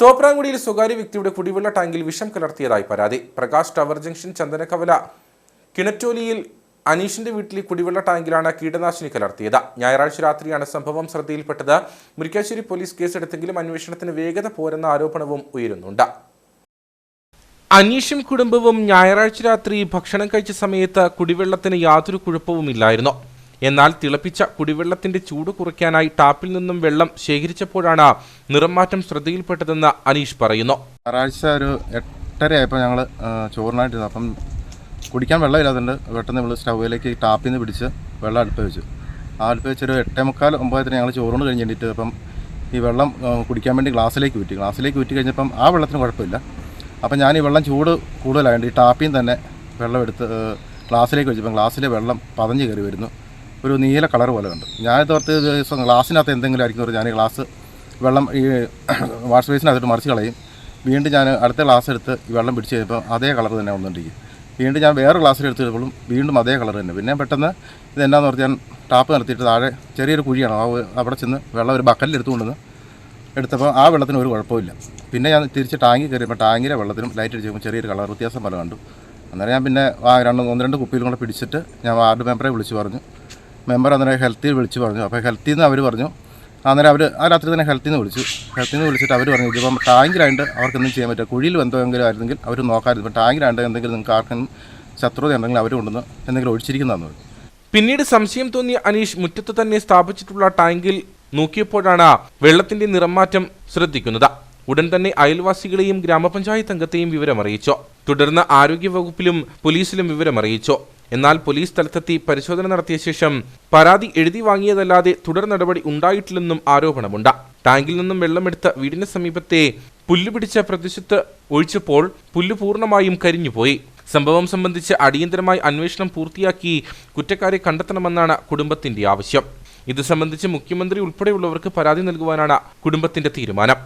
തോപ്രാങ്കുടിയിൽ സ്വകാര്യ വ്യക്തിയുടെ കുടിവെള്ള ടാങ്കിൽ വിഷം കലർത്തിയതായി പരാതി. പ്രകാശ് ടവർ ജംഗ്ഷൻ ചന്ദനകവല കിണറ്റോലിയിൽ അനീഷിന്റെ വീട്ടിലെ കുടിവെള്ള ടാങ്കിലാണ് കീടനാശിനി കലർത്തിയത്. ഞായറാഴ്ച രാത്രിയാണ് സംഭവം ശ്രദ്ധയിൽപ്പെട്ടത്. മുരിക്കാശ്ശേരി പോലീസ് കേസെടുത്തെങ്കിലും അന്വേഷണത്തിന് വേഗത പോരെന്ന ആരോപണവും ഉയരുന്നുണ്ട്. അനീഷും കുടുംബവും ഞായറാഴ്ച രാത്രി ഭക്ഷണം കഴിച്ച സമയത്ത് കുടിവെള്ളത്തിന് യാതൊരു കുഴപ്പവുമില്ലായിരുന്നു. എന്നാൽ തിളപ്പിച്ച കുടിവെള്ളത്തിന്റെ ചൂട് കുറയ്ക്കാനായി ടാപ്പിൽ നിന്നും വെള്ളം ശേഖരിച്ചപ്പോഴാണ് നിറംമാറ്റം ശ്രദ്ധയിൽപ്പെട്ടതെന്ന് അനീഷ് പറയുന്നു. ഞായറാഴ്ച ഒരു എട്ടരയായപ്പോൾ ഞങ്ങൾ ചോറിനായിട്ടിരുന്നു. അപ്പം കുടിക്കാൻ വെള്ളമില്ലാത്തതുകൊണ്ട് പെട്ടെന്ന് നമ്മൾ സ്റ്റൗവിലേക്ക് ടാപ്പിൽ നിന്ന് പിടിച്ച് വെള്ളം അടുപ്പ് വെച്ചു ആ അടുപ്പ് വെച്ചൊരു എട്ടേ മുക്കാൽ ഒമ്പതിന് ഞങ്ങൾ ചോറുകൊണ്ട് കഴിഞ്ഞ് കഴിഞ്ഞിട്ട് അപ്പം ഈ വെള്ളം കുടിക്കാൻ വേണ്ടി ഗ്ലാസ്സിലേക്ക് ഊറ്റി. ഗ്ലാസ്സിലേക്ക് ഊറ്റി കഴിഞ്ഞപ്പം ആ വെള്ളത്തിന് കുഴപ്പമില്ല. അപ്പം ഞാൻ ഈ വെള്ളം ചൂട് കൂടുതലായതുകൊണ്ട് ഈ ടാപ്പിൽ തന്നെ വെള്ളം എടുത്ത് ഗ്ലാസ്സിലേക്ക് വെച്ചപ്പം ഗ്ലാസ്സിലെ വെള്ളം പതഞ്ഞ് കയറി വരുന്നു. ഒരു നീല കളർ പോലെ ഉണ്ട് ഞാൻ തോർത്ത് ദിവസം ഗ്ലാസ്സിനകത്ത് എന്തെങ്കിലും ആയിരിക്കും ഞാൻ ഗ്ലാസ് വെള്ളം ഈ വാഷ് ബേസിനകത്തോട്ട് മറിച്ച് കളയും. വീണ്ടും ഞാൻ അടുത്ത ഗ്ലാസ് എടുത്ത് വെള്ളം പിടിച്ച് കഴിയുമ്പോൾ അതേ കളർ തന്നെ വന്നുകൊണ്ടിരിക്കും. വീണ്ടും ഞാൻ വേറെ ഗ്ലാസ്സിൽ എടുത്ത് വീണ്ടും അതേ കളർ തന്നെ. പിന്നെ പെട്ടെന്ന് ഇത് എന്നാന്ന് പറഞ്ഞാൽ ടാപ്പ് നിർത്തിയിട്ട് താഴെ ചെറിയൊരു കുഴിയാണ്. ആ അവിടെ ചെന്ന് വെള്ളം ഒരു ബക്കലിൽ എടുത്തുകൊണ്ടുവന്ന് എടുത്തപ്പോൾ ആ വെള്ളത്തിന് ഒരു കുഴപ്പമില്ല പിന്നെ ഞാൻ തിരിച്ച് ടാങ്കിൽ കയറിയപ്പോൾ ടാങ്കിലെ വെള്ളത്തിനും ലൈറ്റ് അടിച്ചപ്പോൾ ചെറിയൊരു കളർ വ്യത്യാസം പോലെ കണ്ടു. അന്നേരം ഞാൻ പിന്നെ ആ രണ്ട് ഒന്ന് രണ്ട് കുപ്പിയിലും കൂടെ പിടിച്ചിട്ട് ഞാൻ വാർഡ് മെമ്പറെ വിളിച്ച് പറഞ്ഞു. മെമ്പർ അന്നേരം ഹെൽത്തിൽ വിളിച്ച് പറഞ്ഞു. അപ്പോൾ ഹെൽത്തിൽ നിന്ന് അവർ പറഞ്ഞു. അന്നേരം അവർ ആ രാത്രി തന്നെ ഹെൽത്തിൽ നിന്ന് വിളിച്ചു. ഹെൽത്തിൽ നിന്ന് വിളിച്ചിട്ട് അവർ പറഞ്ഞു ഇതിപ്പം ടാങ്കിലായിട്ട് അവർക്കൊന്നും ചെയ്യാൻ പറ്റില്ല. കുഴിയിൽ എന്തെങ്കിലും ആയിരുന്നെങ്കിൽ അവർ നോക്കാമായിരുന്നു. ഇപ്പം ടാങ്കിലായിട്ട് എന്തെങ്കിലും നിങ്ങൾക്ക് ആർക്കും ശത്രുത ഉണ്ടെങ്കിൽ അവർ കൊണ്ടുവന്ന് എന്തെങ്കിലും ഒഴിച്ചിരിക്കുന്നതെന്ന് പിന്നീട് സംശയം തോന്നിയ അനീഷ് മുറ്റത്ത് തന്നെ സ്ഥാപിച്ചിട്ടുള്ള ടാങ്കിൽ നോക്കിയപ്പോഴാണ് വെള്ളത്തിന്റെ നിറംമാറ്റം ശ്രദ്ധിക്കുന്നത്. ഉടൻ തന്നെ അയൽവാസികളെയും ഗ്രാമപഞ്ചായത്ത് അംഗത്തെയും വിവരമറിയിച്ചു. തുടർന്ന് ആരോഗ്യവകുപ്പിലും പോലീസിലും വിവരമറിയിച്ചു. എന്നാൽ പോലീസ് സ്ഥലത്തെത്തി പരിശോധന നടത്തിയ ശേഷം പരാതി എഴുതി വാങ്ങിയതല്ലാതെ തുടർ നടപടി ഉണ്ടായിട്ടില്ലെന്നും ആരോപണമുണ്ട്. ടാങ്കിൽ നിന്നും വെള്ളമെടുത്ത വീടിന് സമീപത്തെ പുല്ലുപിടിച്ച പ്രദേശത്ത് ഒഴിച്ചപ്പോൾ പുല്ല് പൂർണമായും കരിഞ്ഞുപോയി. സംഭവം സംബന്ധിച്ച് അടിയന്തരമായി അന്വേഷണം പൂർത്തിയാക്കി കുറ്റക്കാരെ കണ്ടെത്തണമെന്നാണ് കുടുംബത്തിന്റെ ആവശ്യം. ഇത് സംബന്ധിച്ച് മുഖ്യമന്ത്രി ഉൾപ്പെടെയുള്ളവർക്ക് പരാതി നൽകുവാനാണ് കുടുംബത്തിന്റെ തീരുമാനം.